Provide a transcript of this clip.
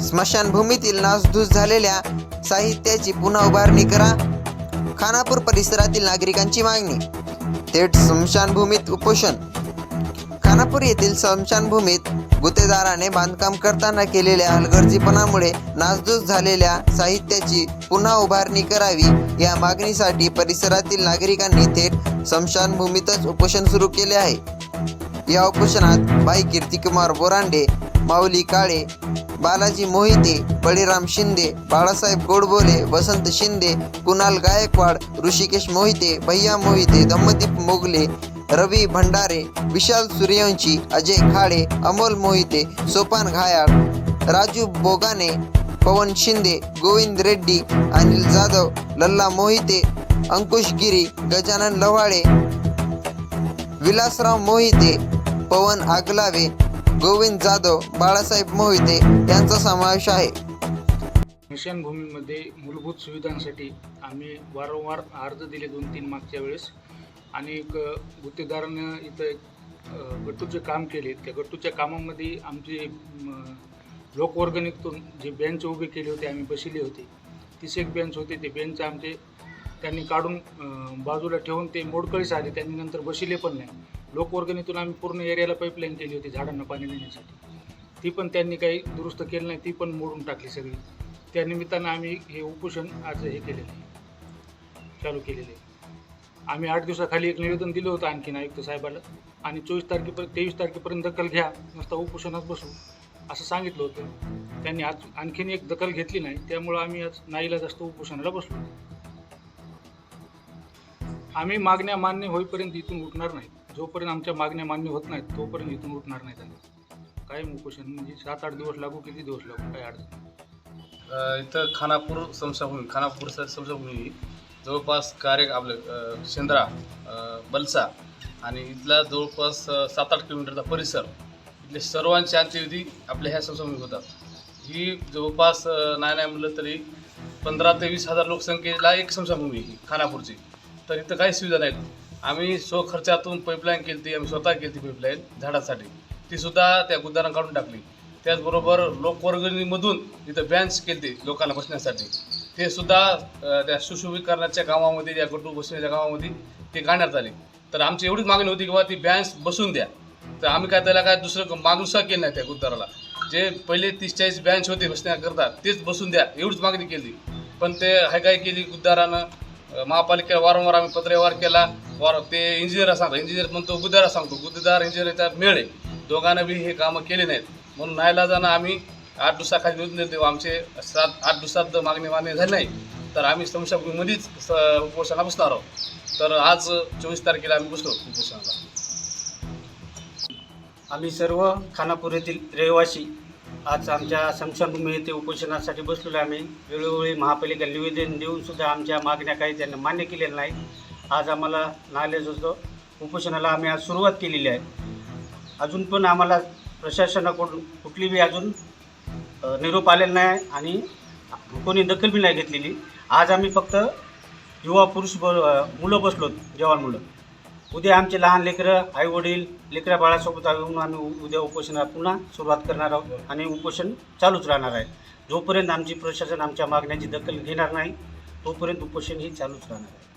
स्मशानभूमीतील नासधूस झालेल्या साहित्याची पुन्हा उभारणी करा. खानापूर परिसरातील नागरिकांची मागणी. थेट स्मशानभूमीत उपोषण. खानापूर येथील स्मशानभूमीत गुतेदाराने बांधकाम करताना केलेल्या हलगर्जीपणामुळे नासधूस झालेल्या साहित्याची पुन्हा उभारणी करावी या मागणीसाठी परिसरातील नागरिकांनी थेट स्मशानभूमीतच उपोषण सुरू केले आहे. या उपोषणात भाई कीर्तिकुमार बोरांडे माऊली काळे बालाजी मोहिते बळीराम शिंदे बाळासाहेब गोडबोले वसंत शिंदे कुणाल गायकवाड ऋषिकेश मोहिते भैया मोहिते दम्मदीप मोगले रवी भंडारे विशाल सूर्यवंशी अजय खाडे अमोल मोहिते सोपान घायाळ राजू बोगाने पवन शिंदे गोविंद रेड्डी अनिल जाधव लल्ला मोहिते अंकुश गिरी गजानन लव्हाळे विलासराव मोहिते पवन आगलावे गोविंद जाधव बाळासाहेब मोहिते यांचा समावेश आहे. स्मशानभूमीमध्ये मूलभूत सुविधांसाठी आम्ही वारंवार अर्ज दिले दोन तीन मागच्या वेळेस. आणि एक गुत्तेदारानं इथं एक गट्टूचे काम केले. त्या गट्टूच्या कामामध्ये आमचे लोकवर्गणीतून जे बेंच उभे केले होते आम्ही बसले होते. तीस एक बेंच होते. ते बेंच आमचे त्यांनी काढून बाजूला ठेवून ते मोडकळीस आले. त्यांनी नंतर बशिले पण नाही. लोकवर्गणीतून आम्ही पूर्ण एरियाला पाईपलाईन केली होती झाडांना पाणी देण्यासाठी. ती पण त्यांनी काही दुरुस्त केलं नाही ती पण मोडून टाकली सगळी. त्या निमित्तानं आम्ही हे उपोषण आज हे केलेलं आहे. चालू केलेलं आहे. आम्ही आठ दिवसाखाली एक निवेदन दिलं होतं आणखीन आयुक्त साहेबाला. आणि चोवीस तारखेपर्यंत तेवीस तारखेपर्यंत दखल घ्या नुसता उपोषणात बसू असं सांगितलं होतं. त्यांनी आज आणखीन एक दखल घेतली नाही. त्यामुळं आम्ही आज नाईला जास्त उपोषणाला बसलो. आम्ही मागण्या मान्य होईपर्यंत इथून उठणार नाही. जोपर्यंत आमच्या मागण्या मान्य होत नाहीत तोपर्यंत इथून उठणार नाहीत आम्ही कायम उपोषण म्हणजे सात आठ दिवस लागू किती दिवस लागू काय अडचण इथं खानापूर समशाभूमी खानापूर स- समशाभूमी जवळपास कार्य आपलं शेंद्रा बलसा आणि इथला जवळपास सात आठ किलोमीटरचा परिसर इथले सर्वांची अंत्यविधी आपल्या ह्या समशाभूमीत होतात. ही जवळपास नाही नाही म्हणलं तरी पंधरा ते वीस हजार लोकसंख्येला एक समशाभूमी ही खानापूरची. तर इथं काही सुविधा नाही. आम्ही स्वखर्चातून पाईपलाईन केली ती आम्ही स्वतः केली ती पाईपलाईन झाडासाठी. ती सुद्धा त्या गुद्दारानं काढून टाकली. त्याचबरोबर लोकवर्गणीमधून इथं बँच केली लोकांना बसण्यासाठी. ते सुद्धा त्या सुशोभीकरणाच्या कामामध्ये या गटू बसण्याच्या कामामध्ये ते काढण्यात आले. तर आमची एवढीच मागणी होती की बाबा ती बँच बसून द्या. तर आम्ही काय त्याला काय दुसरं मागणी केलं केली नाही त्या गुद्दाराला जे पहिले तीस चाळीस बँच होते बसण्याकरता तेच बसून द्या एवढीच मागणी केली. पण ते हाय काय केली गुद्दारानं महापालिकेला वारंवार आम्ही पत्रव्यवहार केला. वार ते इंजिनियर सांगतो. इंजिनियर म्हणतो गुद्दारा सांगतो. गुद्देदार इंजिनियरचा मेळ दोघांना बी हे कामं केले नाहीत. म्हणून नाहीला जाणं आम्ही आठ दिवसाखाली निवेदन देऊ आमचे सात आठ दिवसात मागणी मान्य झाली नाही तर आम्ही समशाभूमीमध्येच स- उपोषणाला बसणार आहोत. तर आज चोवीस तारखेला आम्ही बसलो उपोषणाला. आम्ही सर्व खानापूर येथील रहिवासी आज आमच्या संक्षमभूमी येथे उपोषणासाठी बसलेलो आम्ही. वेळोवेळी महापालिका निवेदन देऊन सुद्धा आमच्या मागण्या काही त्यांनी मान्य केलेल्या नाही आज आम्हाला नालेज होतो. उपोषणाला आम्ही आज सुरुवात केलेली आहे. अजून पण आम्हाला प्रशासनाकडून कुठली बी अजून निरोप आलेला नाही आणि कोणी दखल बी नाही घेतलेली. आज आम्ही फक्त युवा पुरुष ब मुलं बसलो जवान मुलं. उद्या आमचे लहान लेकरं आई वडील लेकरा बाळासोबत येऊन आम्ही उद्या उपोषणाला पुन्हा सुरुवात करणार आहोत आणि उपोषण चालूच राहणार आहे. जोपर्यंत आमची प्रशासन आमच्या मागण्याची दखल घेणार नाही तोपर्यंत उपोषण ही चालूच राहणार आहे.